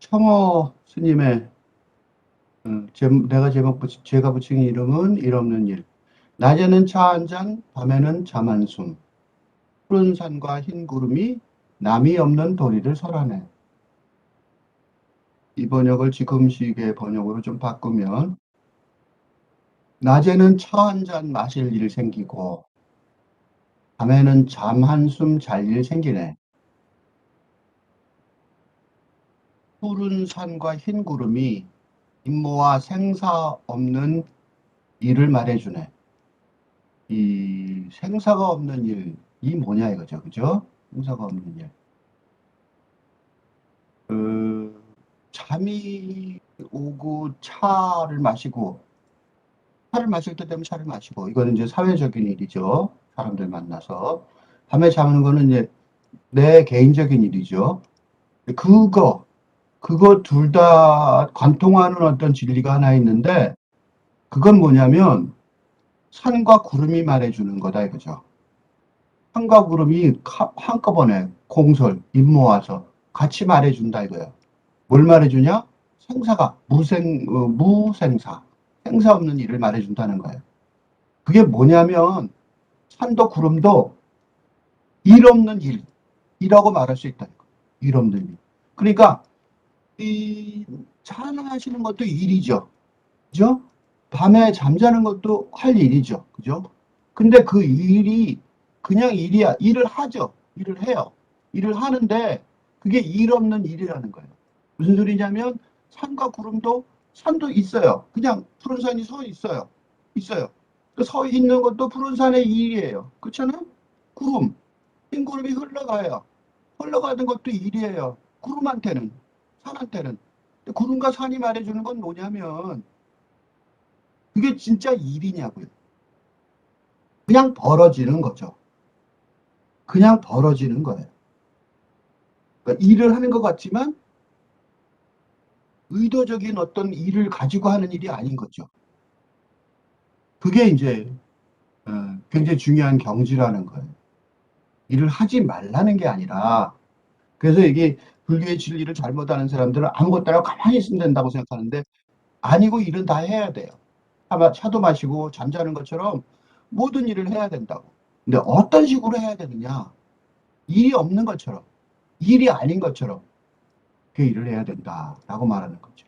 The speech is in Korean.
청어 스님의 어, 제, 내가 제목 붙이, 제가 붙인 이름은 일 없는 일. 낮에는 차 한 잔, 밤에는 잠 한숨. 푸른 산과 흰 구름이 남이 없는 도리를 설하네. 이 번역을 지금식의 번역으로 좀 바꾸면 낮에는 차 한 잔 마실 일 생기고 밤에는 잠 한숨 잘 일 생기네. 푸른 산과 흰 구름이 임무와 생사 없는 일을 말해주네. 이 생사가 없는 일, 이 뭐냐 이거죠. 그죠? 생사가 없는 일. 그, 잠이 오고 차를 마시고, 차를 마실 때 되면 차를 마시고, 이거는 이제 사회적인 일이죠. 사람들 만나서. 밤에 자는 거는 이제 내 개인적인 일이죠. 그거, 그거 둘 다 관통하는 어떤 진리가 하나 있는데, 그건 뭐냐면, 산과 구름이 말해주는 거다 이거죠. 산과 구름이 가- 한꺼번에 공설, 임모와서 같이 말해준다 이거예요. 뭘 말해주냐? 생사가, 무생, 어, 무생사, 생사 없는 일을 말해준다는 거예요. 그게 뭐냐면, 산도 구름도 일 없는 일, 이라고 말할 수 있다는 거예요. 일 없는 일. 그러니까, 이, 찬양하시는 것도 일이죠. 그죠? 밤에 잠자는 것도 할 일이죠. 그죠? 근데 그 일이 그냥 일이야. 일을 하죠. 일을 해요. 일을 하는데 그게 일 없는 일이라는 거예요. 무슨 소리냐면 산과 구름도 산도 있어요. 그냥 푸른 산이 서 있어요. 있어요. 그서 있는 것도 푸른 산의 일이에요. 그렇잖아요? 구름. 흰 구름이 흘러가요. 흘러가는 것도 일이에요. 구름한테는. 산한테는. 근데 구름과 산이 말해주는 건 뭐냐면 그게 진짜 일이냐고요. 그냥 벌어지는 거죠. 그냥 벌어지는 거예요. 그러니까 일을 하는 것 같지만 의도적인 어떤 일을 가지고 하는 일이 아닌 거죠. 그게 이제 어, 굉장히 중요한 경지라는 거예요. 일을 하지 말라는 게 아니라 그래서 이게 불교의 진리를 잘못하는 사람들은 아무것도 안 가만히 있으면 된다고 생각하는데 아니고 일은 다 해야 돼요. 차도 마시고 잠자는 것처럼 모든 일을 해야 된다고. 근데 어떤 식으로 해야 되느냐? 일이 없는 것처럼, 일이 아닌 것처럼 그 일을 해야 된다라고 말하는 거죠.